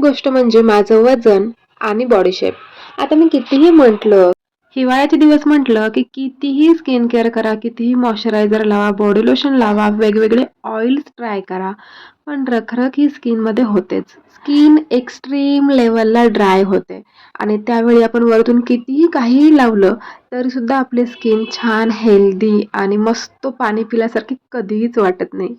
गोष्ट म्हणजे माझं वजन आणि बॉडी शेप आता मी कितीही म्हटलं हिवाळ्याचे दिवस म्हटलं की कितीही स्किन केअर करा कितीही मॉइश्चरायझर लावा बॉडी लोशन लावा वेगवेगळे ऑइल्स ट्राय करा पण रखरख ही स्किनमध्ये होतेच. स्किन एक्स्ट्रीम लेवलला ड्राय होते. आणि त्यावेळी आपण वरतून कितीही काहीही लावलं तरीसुद्धा आपली स्किन छान हेल्दी आणि मस्त पाणी पिल्यासारखी कधीच वाटत नाही.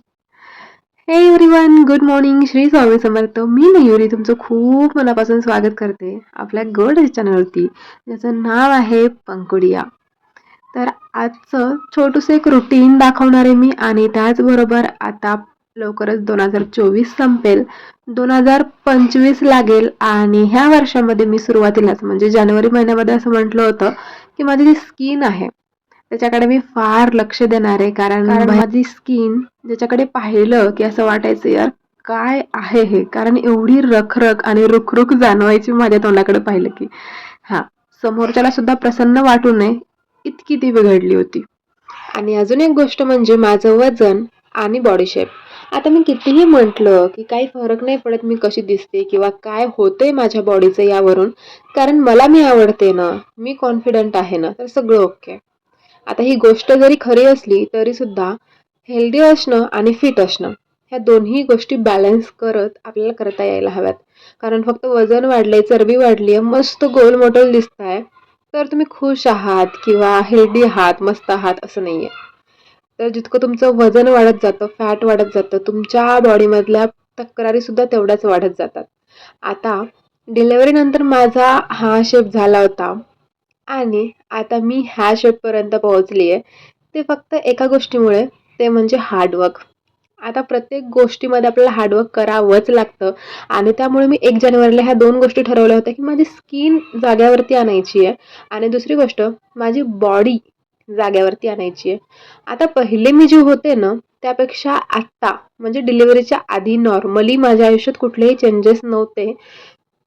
हे everyone good morning Shri Swami Samarth. मी मयुरी तुमचं खूप मनापासून स्वागत करते आपल्या गड चॅनलवरती ज्याचं नाव आहे पंकुडिया. तर आजचं छोटंसं एक रुटीन दाखवणार आहे मी आणि त्याचबरोबर आता लवकरच दोन हजार चोवीस संपेल. दोन हजार पंचवीस लागेल आणि ह्या वर्षामध्ये मी सुरुवातीलाच म्हणजे जानेवारी महिन्यामध्ये असं म्हटलं होतं की माझी जी स्किन आहे त्याच्याकडे मी फार लक्ष देणार आहे कारण माझी स्किन ज्याच्याकडे पाहिलं की असं वाटायचं यार काय आहे हे? कारण एवढी रखरख आणि रुखरुख जाणवायची माझ्या तोंडाकडे पाहिलं की. हा समोरच्याला सुद्धा प्रसन्न वाटू नये इतकी ती बिघडली होती. आणि अजून एक गोष्ट म्हणजे माझं वजन आणि बॉडी शेप आता मी कितीही म्हटलं की काही फरक नाही पडत मी कशी दिसते किंवा काय होतंय माझ्या बॉडीचं यावरून कारण मला मी आवडते ना मी कॉन्फिडंट आहे ना तर सगळं ओके आता ही गोष्ट जरी खरी असली तरी सुद्धा हेल्दी असणं आणि फिट असणं ह्या दोन्ही गोष्टी बॅलन्स करत आपल्याला करता यायला हव्यात. कारण फक्त वजन वाढलंय चरबी वाढली आहे मस्त गोल मोटेल दिसत आहे तर तुम्ही खुश आहात किंवा हेल्दी आहात मस्त आहात असं नाही आहे तर जितकं तुमचं वजन वाढत जातं फॅट वाढत जातं तुमच्या बॉडीमधल्या तक्रारीसुद्धा तेवढ्याच वाढत जातात. आता डिलेवरीनंतर माझा हा शेप झाला होता आणि आता मी ह्या शेपपर्यंत पोहोचली आहे ते फक्त एका गोष्टीमुळे ते म्हणजे हार्डवर्क आता प्रत्येक गोष्टीमध्ये आपल्याला हार्डवर्क करावंच लागतं. आणि त्यामुळे मी एक जानेवारीला ह्या दोन गोष्टी ठरवल्या होत्या की माझी स्किन जाग्यावरती आणायची आहे आणि दुसरी गोष्ट माझी बॉडी जाग्यावरती आणायची आहे आता पहिले मी जे होते ना त्यापेक्षा आत्ता म्हणजे डिलिव्हरीच्या आधी नॉर्मली माझ्या आयुष्यात कुठलेही चेंजेस नव्हते.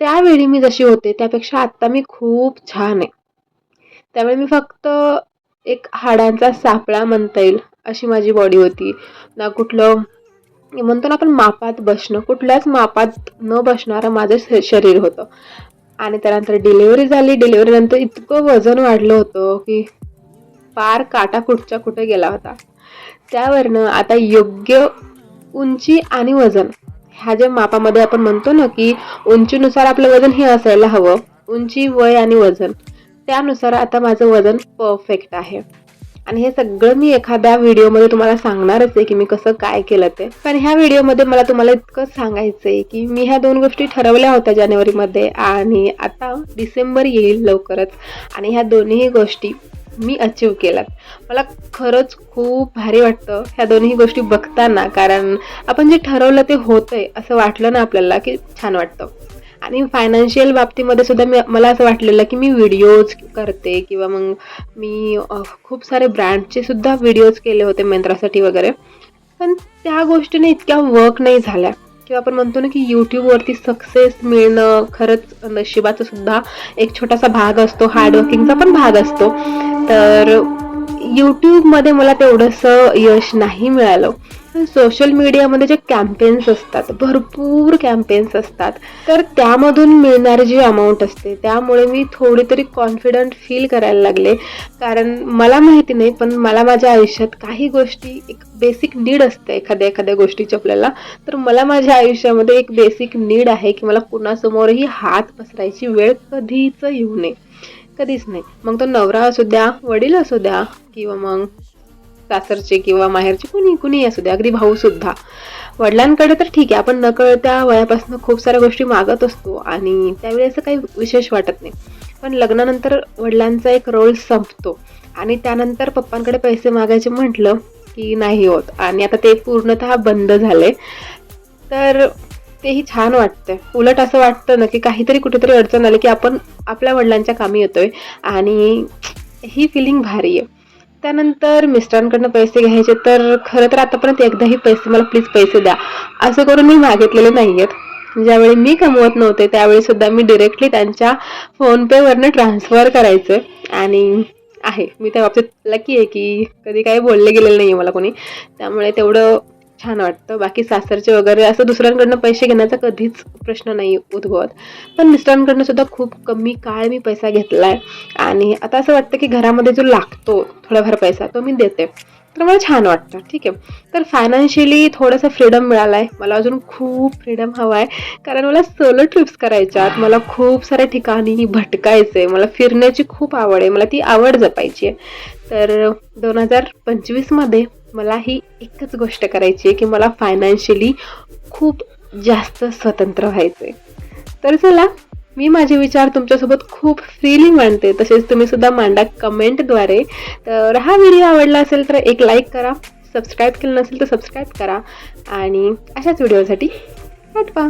त्यावेळी मी जशी होते त्यापेक्षा आत्ता मी खूप छान आहे. त्यामुळे मी फक्त एक हाडांचा सापळा म्हणता येईल अशी माझी बॉडी होती. ना कुठलं म्हणतो ना आपण मापात बसणं कुठल्याच मापात न बसणारं माझं शरीर होतं. आणि त्यानंतर डिलिव्हरी झाली डिलिव्हरीनंतर इतकं वजन वाढलं होतं की फार काटा कुठच्या कुठे गेला होता. त्यावरनं आता योग्य उंची आणि वजन ह्या ज्या मापामध्ये आपण म्हणतो ना की उंचीनुसार आपलं वजन हे असायला हवं. उंची वय आणि वजन. त्यानुसार आता माझं वजन परफेक्ट आहे. आणि हे सगळं मी एखाद्या व्हिडिओमध्ये तुम्हाला सांगणारच आहे की मी कसं काय केलं ते. पण ह्या व्हिडिओमध्ये मला तुम्हाला इतकं सांगायचं आहे की मी ह्या दोन गोष्टी ठरवल्या होत्या जानेवारीमध्ये आणि आता डिसेंबर येईल लवकरच. आणि ह्या दोन्ही गोष्टी मी अचीव केल्यात. मला खरंच खूप भारी वाटतं ह्या दोन्ही गोष्टी बघताना कारण आपण जे ठरवलं ते होतंय असं वाटलं ना आपल्याला की छान वाटतं. आणि फायनान्शियल बाबतीमध्ये सुद्धा मी मला असं वाटलेलं की मी व्हिडिओज करते किंवा मग मी खूप सारे ब्रँडचे सुद्धा व्हिडिओज केले होते मेंत्रासाठी वगैरे. पण त्या गोष्टीने इतक्या वर्क नाही झाल्या. किंवा आपण म्हणतो ना की यूट्यूबवरती सक्सेस मिळणं खरंच नशिबाचा सुद्धा एक छोटासा भाग असतो हार्डवर्किंगचा पण भाग असतो. तर यूट्यूबमध्ये मला तेवढंसं यश नाही मिळालं. सोशल मीडियामध्ये जे कॅम्पेन्स असतात भरपूर कॅम्पेन्स असतात. तर त्यामधून मिळणारी जी अमाऊंट असते त्यामुळे मी थोडी तरी कॉन्फिडंट फील करायला लागले. कारण मला माहिती नाही पण मला माझ्या आयुष्यात काही गोष्टी एक बेसिक नीड असते एखाद्या एखाद्या गोष्टीची आपल्याला. तर मला माझ्या आयुष्यामध्ये एक बेसिक नीड आहे की मला कुणासमोरही हात पसरायची वेळ कधीच येऊ नये. कधीच नाही. मग तो नवरा असू द्या वडील असू द्या किंवा मग सासरचे किंवा माहेरचे कुणी कुणी असू द्या अगदी भाऊ सुद्धा. वडिलांकडे तर ठीक आहे आपण नकळत्या वयापासून खूप साऱ्या गोष्टी मागत असतो आणि त्यावेळी असं काही विशेष वाटत नाही. पण लग्नानंतर वडिलांचा एक रोल संपतो आणि त्यानंतर पप्पांकडे पैसे मागायचे म्हटलं की नाही होत आणि आता ते पूर्णतः बंद झाले. तर तेही छान वाटतंय. उलट असं वाटतं ना की काहीतरी कुठेतरी अडचण आली की आपण आपल्या वडिलांच्या कामी येतोय आणि ही फिलिंग भारी आहे. त्यानंतर मिस्टरांकडनं पैसे घ्यायचे तर खरं तर आतापर्यंत एकदाही पैसे मला प्लीज पैसे द्या. असं करून मी मागितलेले नाही आहेत ज्यावेळी मी कमवत नव्हते त्यावेळी सुद्धा मी डिरेक्टली त्यांच्या फोनपेवरनं ट्रान्सफर करायचं. आणि आहे मी त्या बाबतीत लकी आहे की कधी काही बोलले गेलेलं नाही आहे मला कोणी. त्यामुळे तेवढं छान वाटतं. बाकी सासरचे वगैरे असं दुसऱ्यांकडनं पैसे घेण्याचा कधीच प्रश्न नाही उद्भवत. पण मिस्टरांकडनं सुद्धा खूप कमी काळ मी पैसा घेतला आहे आणि आता असं वाटतं की घरामध्ये जो लागतो थोडाफार पैसा तो मी देते. तर मला छान वाटतं. ठीक आहे. तर फायनान्शियली थोडंसं फ्रीडम मिळाला आहे मला अजून खूप फ्रीडम हवा आहे कारण मला सोलो ट्रिप्स करायच्यात. मला खूप साऱ्या ठिकाणी भटकायचं आहे मला फिरण्याची खूप आवड आहे. मला ती आवड जपायची आहे. तर दोन हजार पंचवीसमध्ये मला ही एकच गोष्ट करायची आहे की मला फायनान्शियली खूप जास्त स्वतंत्र व्हायचं आहे तर चला मी माझे विचार तुमच्यासोबत खूप फ्रीली मांडते. तसेच तुम्ही सुद्धा मांडा कमेंटद्वारे तर हा व्हिडिओ आवडला असेल तर एक लाईक करा सबस्क्राईब केलं नसेल तर सबस्क्राईब करा आणि अशाच व्हिडिओसाठी पाठवा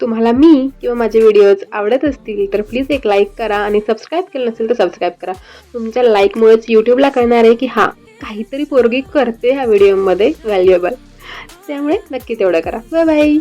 तुम्हाला मी किंवा माझे व्हिडिओज आवडत असतील तर प्लीज एक लाईक करा आणि सबस्क्राईब केलं नसेल तर सबस्क्राईब करा. तुमच्या लाईकमुळेच यूट्यूबला कळणार आहे की हां काहीतरी पोरगी करते ह्या व्हिडिओमध्ये व्हॅल्युएबल त्यामुळे नक्की तेवढं करा. Bye bye